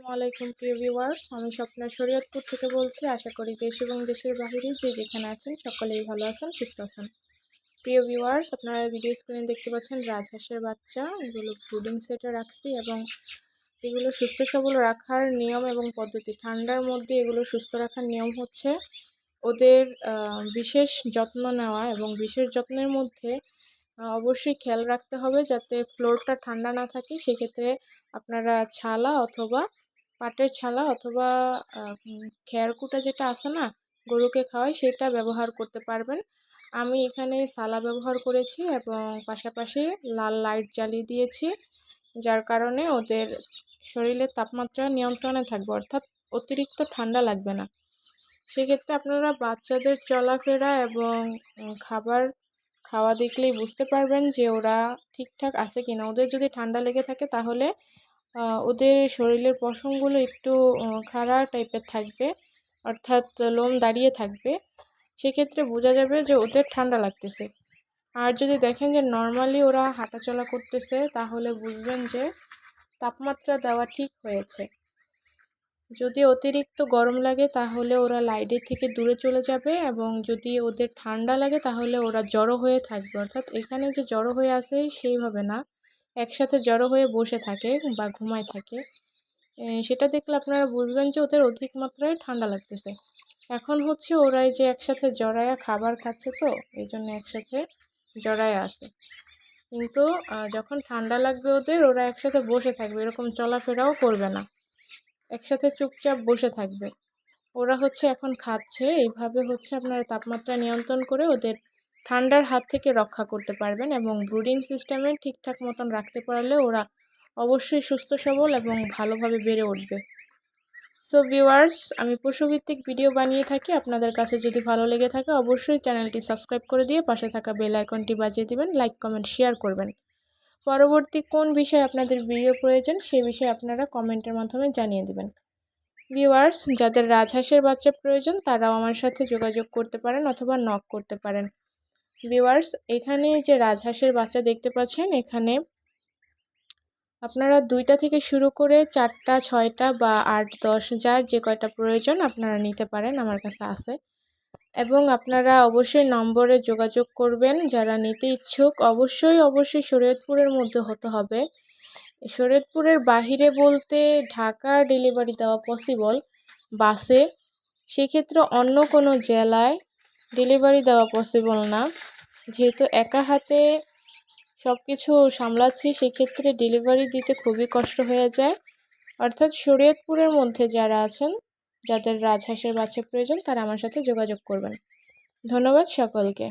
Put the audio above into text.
আসসালামু আলাইকুম, প্রিয় ভিউয়ার্স। আমি স্বপ্না শরীয়তপুর থেকে বলছি। আশা করি দেশ এবং দেশের বাহিরে যে যেখানে আছেন সকলেই ভালো আছেন, সুস্থ আছেন। প্রিয় ভিউয়ার্স, আপনারা ভিডিও স্ক্রিনে দেখতে পাচ্ছেন রাজহাঁসের বাচ্চা। এগুলো ব্রুডিং সেটে রাখছি এবং এগুলো সুস্থ সবল রাখার নিয়ম এবং পদ্ধতি। ঠান্ডার মধ্যে এগুলো সুস্থ রাখার নিয়ম হচ্ছে ওদের বিশেষ যত্ন নেওয়া এবং বিশেষ যত্নের মধ্যে অবশ্যই খেয়াল রাখতে হবে যাতে ফ্লোরটা ঠান্ডা না থাকে। সেক্ষেত্রে আপনারা ছালা অথবা পাটের ছালা অথবা খেয়ারকুটা যেটা আছে না, গরুকে খাওয়াই সেটা ব্যবহার করতে পারবেন। আমি এখানে সালা ব্যবহার করেছি এবং পাশাপাশি লাল লাইট জ্বালিয়ে দিয়েছি, যার কারণে ওদের শরীরের তাপমাত্রা নিয়ন্ত্রণে থাকবে, অর্থাৎ অতিরিক্ত ঠান্ডা লাগবে না। সেক্ষেত্রে আপনারা বাচ্চাদের চলাফেরা এবং খাবার খাওয়া দেখলেই বুঝতে পারবেন যে ওরা ঠিকঠাক আছে কিনা। ওদের যদি ঠান্ডা লেগে থাকে তাহলে ওদের শরীরের পশমগুলো একটু খাড়া টাইপের থাকবে, অর্থাৎ লোম দাঁড়িয়ে থাকবে। সেক্ষেত্রে বোঝা যাবে যে ওদের ঠান্ডা লাগতেছে। আর যদি দেখেন যে নর্মালি ওরা হাঁটাচলা করতেছে, তাহলে বুঝবেন যে তাপমাত্রা দেওয়া ঠিক হয়েছে। যদি অতিরিক্ত গরম লাগে, তাহলে ওরা লাইটের থেকে দূরে চলে যাবে এবং যদি ওদের ঠান্ডা লাগে, তাহলে ওরা জড়ো হয়ে থাকবে। অর্থাৎ এখানে যে জড়ো হয়ে আসে সেইভাবে না। একসাথে জড়ো হয়ে বসে থাকে বা ঘুমায় থাকে। সেটা দেখলে আপনারা বুঝবেন যে ওদের অধিক মাত্রায় ঠান্ডা লাগতেছে। এখন হচ্ছে ওরাই যে একসাথে জড়ায়া খাবার খাচ্ছে তো, এই জন্য একসাথে জড়ায় আছে। কিন্তু যখন ঠান্ডা লাগবে ওদের, ওরা একসাথে বসে থাকবে, এরকম চলাফেরাও করবে না। একসাথে চুপচাপ বসে থাকবে। ওরা হচ্ছে এখন খাচ্ছে, এইভাবে হচ্ছে আপনারা তাপমাত্রা নিয়ন্ত্রণ করে ওদের ঠান্ডার হাত থেকে রক্ষা করতে পারবেন এবং ব্রুডিং সিস্টেমে ঠিকঠাক মতন রাখতে পারলে ওরা অবশ্যই সুস্থ, সবল এবং ভালোভাবে বেড়ে উঠবে। সো ভিউয়ার্স আমি পশুভিত্তিক ভিডিও বানিয়ে থাকি। আপনাদের কাছে যদি ভালো লেগে থাকে, অবশ্যই চ্যানেলটি সাবস্ক্রাইব করে দিয়ে পাশে থাকা বেল আইকনটি বাজিয়ে দিবেন, লাইক, কমেন্ট, শেয়ার করবেন। পরবর্তী কোন বিষয়ে আপনাদের ভিডিও প্রয়োজন, সে বিষয়ে আপনারা কমেন্টের মাধ্যমে জানিয়ে দেবেন। ভিউয়ার্স যাদের রাজহাঁসের বাচ্চা প্রয়োজন, তারাও আমার সাথে যোগাযোগ করতে পারেন অথবা নক করতে পারেন। ভিউয়ার্স এখানে যে রাজহাঁসের বাচ্চা দেখতে পাচ্ছেন, এখানে আপনারা দুইটা থেকে শুরু করে চারটা, ছয়টা বা আট, দশ, যার যে কয়টা প্রয়োজন আপনারা নিতে পারেন আমার কাছে আছে। এবং আপনারা অবশ্যই নম্বরে যোগাযোগ করবেন, যারা নিতে ইচ্ছুক অবশ্যই অবশ্যই শরীয়তপুরের মধ্যে হতে হবে। শরীয়তপুরের বাহিরে বলতে ঢাকা ডেলিভারি দেওয়া পসিবল বাসে। সেক্ষেত্রে অন্য কোনো জেলায় ডেলিভারি দেওয়া পসিবল না। যেহেতু একা হাতে সব কিছু সামলাচ্ছি, সেক্ষেত্রে ডেলিভারি দিতে খুবই কষ্ট হয়ে যায়। অর্থাৎ শরীয়তপুরের মধ্যে যারা আছেন, যাদের রাজহাঁসের বাচ্চা প্রয়োজন, তারা আমার সাথে যোগাযোগ করবেন। ধন্যবাদ সকলকে।